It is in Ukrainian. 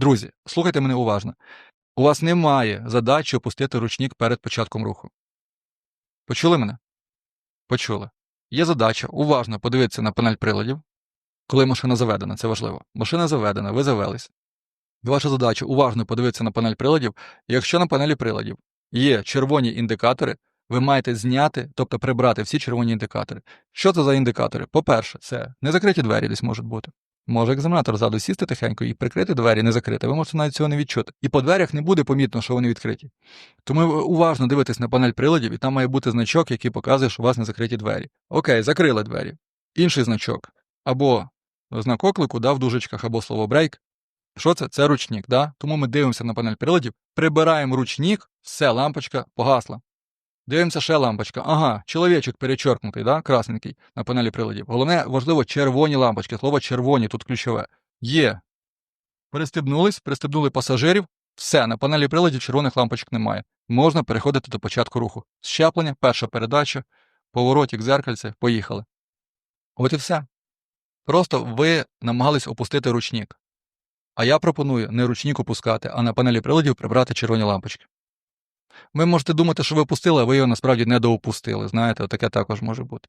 Друзі, слухайте мене уважно. У вас немає задачі опустити ручник перед початком руху. Почули мене? Почули. Є задача уважно подивитися на панель приладів, коли машина заведена, це важливо. Машина заведена, ви завелись. Ваша задача уважно подивитися на панель приладів. Якщо на панелі приладів є червоні індикатори, ви маєте зняти, тобто прибрати всі червоні індикатори. Що це за індикатори? По-перше, це незакриті двері десь можуть бути. Може екзаменатор ззаду сісти тихенько і прикрити двері, не закрити. Ви можете навіть цього не відчути. І по дверях не буде помітно, що вони відкриті. Тому уважно дивитесь на панель приладів, і там має бути значок, який показує, що у вас не закриті двері. Окей, закрили двері. Інший значок. Або знак оклику, да, в дужечках, або слово брейк. Що це? Це ручник, да? Тому ми дивимося на панель приладів, прибираємо ручник, все, лампочка погасла. Дивимося ще лампочка. Ага, чоловічок перечеркнутий, да? красненький на панелі приладів. Головне, важливо, червоні лампочки. Слово червоні тут ключове. Є. Пристебнулись, пристебнули пасажирів. Все, на панелі приладів червоних лампочок немає. Можна переходити до початку руху. Щеплення, перша передача, поворотик, зеркальце, поїхали. От і все. Просто ви намагались опустити ручник. А я пропоную не ручник опускати, а на панелі приладів прибрати червоні лампочки. Ви можете думати, що ви опустили, а ви його насправді не доопустили. Знаєте, таке також може бути.